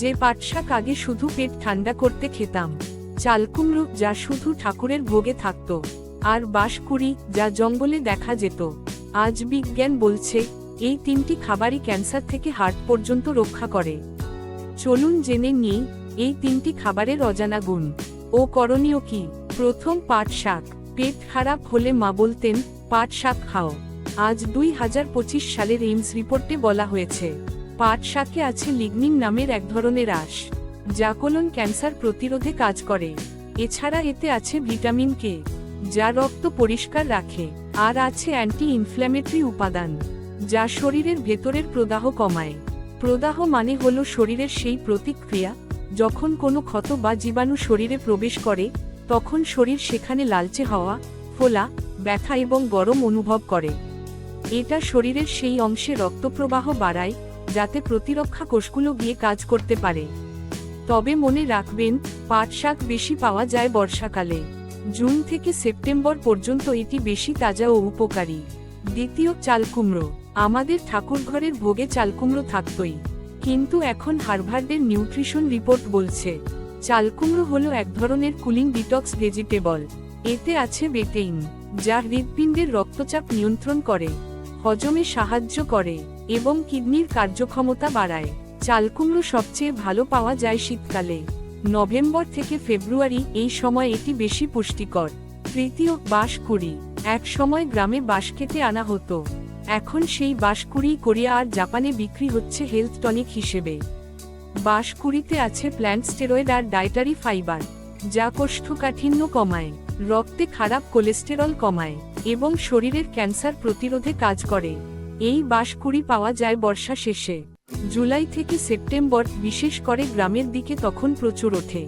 যে পাট শাক আগে শুধু পেট ঠান্ডা করতে খেতাম, চালকুমড়ো যা শুধু ঠাকুরের ভোগে থাকত, আর বাঁশকুড়ি যা জঙ্গলে দেখা যেত। আজ বিজ্ঞান বলছে, এই তিনটি খাবারই ক্যান্সার থেকে হার্ট পর্যন্ত রক্ষা করে। চলুন জেনে নিই, এই তিনটি খাবারের অজানা গুণ। ও করণীয় কি? প্রথম পাট শাক পেট খারাপ হলে মা বলতেন পাট শাক খাও। আজ দুই হাজার পঁচিশ সালের এইমস রিপোর্টে বলা হয়েছে। পাট শাকে আছে লিগনিন নামের এক ধরনের আঁশ, যা কোলন ক্যান্সার প্রতিরোধে কাজ করে। এছাড়া এতে আছে ভিটামিন কে, যা রক্ত পরিষ্কার রাখে, আর আছে অ্যান্টি ইনফ্ল্যামেটরি উপাদান, যা শরীরের ভেতরের প্রদাহ কমায়। প্রদাহ মানে হল শরীরের সেই প্রতিক্রিয়া, যখন কোনো ক্ষত বা জীবাণু শরীরে প্রবেশ করে, তখন শরীর সেখানে লালচে হওয়া, ফোলা, ব্যথা এবং গরম অনুভব করে। এটা শরীরের সেই অংশে রক্তপ্রবাহ বাড়ায় যাতে প্রতিরক্ষা কোষগুলো গিয়ে কাজ করতে পারে। তবে মনে রাখবেন পাট শাক বেশি পাওয়া যায় বর্ষাকালে। জুন থেকে সেপ্টেম্বর পর্যন্ত এটি বেশি তাজা ও উপকারী। দ্বিতীয়, চালকুমড়ো। আমাদের ঠাকুরঘরের ভোগে চালকুমড়ো থাকতই। কিন্তু এখন হার্ভার্ডের নিউট্রিশন রিপোর্ট বলছে, চালকুমড়ো হলো এক ধরনের কুলিং ডিটক্স ভেজিটেবল। এতে আছে বেটেইন, যা হৃদপিণ্ডের রক্তচাপ নিয়ন্ত্রণ করে, হজমে সাহায্য করে। এবং কিডনির কার্যক্ষমতা বাড়ায়। চালকুমড়ো সবচেয়ে ভালো পাওয়া যায় শীতকালে। নভেম্বর থেকে ফেব্রুয়ারি এই সময় এটি বেশি পুষ্টিকর। তৃতীয়, বাঁশকুড়ি। এক সময় গ্রামে বাঁশ কেটে আনা হতো। এখন সেই বাঁশকুড়ি কোরিয়া আর জাপানে বিক্রি হচ্ছে হেলথ টনিক হিসেবে। বাঁশকুড়িতে আছে প্ল্যান্ট স্টেরয়েড আর ডায়েটারি ফাইবার, যা কোষ্ঠকাঠিন্য কমায়, রক্তে খারাপ কোলেস্টেরল কমায় এবং শরীরের ক্যান্সার প্রতিরোধে কাজ করে। এই বাঁশকুড়ি পাওয়া যায় বর্ষা শেষে। জুলাই থেকে সেপ্টেম্বর, বিশেষ করে গ্রামের দিকে তখন প্রচুর ওঠে।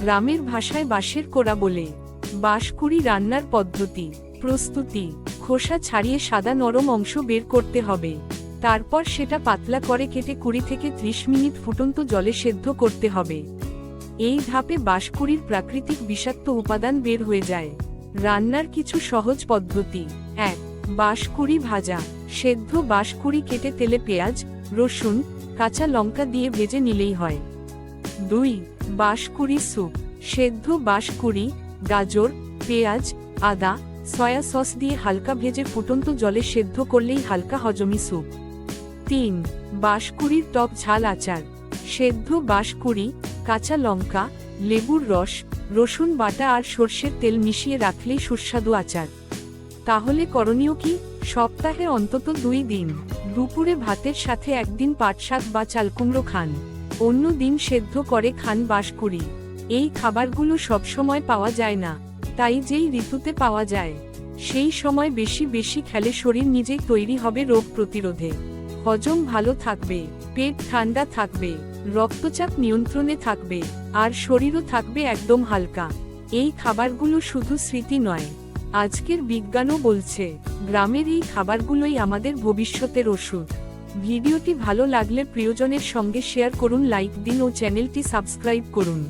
গ্রামের ভাষায় বাঁশের কোড়া বলে। বাঁশকুড়ি রান্নার পদ্ধতি, প্রস্তুতি, খোসা ছাড়িয়ে সাদা নরম অংশ বের করতে হবে। তারপর সেটা পাতলা করে কেটে কুড়ি থেকে ত্রিশ মিনিট ফুটন্ত জলে সেদ্ধ করতে হবে। এই ধাপে বাঁশকুড়ির প্রাকৃতিক বিষাক্ত উপাদান বের হয়ে যায়। রান্নার কিছু সহজ পদ্ধতি। এক, বাঁশকুড়ি ভাজা। সেদ্ধ বাঁশকুড়ি কেটে তেলে পেঁয়াজ, রসুন, কাঁচা লঙ্কা দিয়ে ভেজে নিলেই হয়। দুই, বাঁশকুড়ি স্যুপ। সেদ্ধ বাঁশকুড়ি, গাজর, পেঁয়াজ, আদা, সয়া সস দিয়ে হালকা ভেজে ফুটন্ত জলে সেদ্ধ করলেই হালকা হজমি স্যুপ। তিন, বাঁশকুড়ির টক ঝাল আচার। সেদ্ধ বাঁশকুড়ি, কাঁচা লঙ্কা, লেবুর রস, রসুন বাটা আর সর্ষের তেল মিশিয়ে রাখলেই সুস্বাদু আচার। তাহলে করণীয় কি? সপ্তাহে অন্তত দুই দিন। দুপুরে ভাতের সাথে একদিন পাট শাক বা চালকুমড়ো খান। অন্য দিন সেদ্ধ করে খান বাঁশকুড়ি এই খাবারগুলো সবসময় পাওয়া যায় না। তাই যেই ঋতুতে পাওয়া যায়, সেই সময় বেশি বেশি খেলে শরীর নিজেই তৈরি হবে রোগ প্রতিরোধে। হজম ভালো থাকবে, পেট ঠান্ডা থাকবে, রক্তচাপ নিয়ন্ত্রণে থাকবে, আর শরীরও থাকবে একদম হালকা। এই খাবারগুলো শুধু স্মৃতি নয় আজকের বিজ্ঞানও বলছে, গ্রামের এই খাবারগুলোই আমাদের ভবিষ্যতের ওষুধ। ভিডিওটি ভালো লাগলে প্রিয়জনের সঙ্গে শেয়ার করুন, লাইক দিন ও চ্যানেলটি সাবস্ক্রাইব করুন।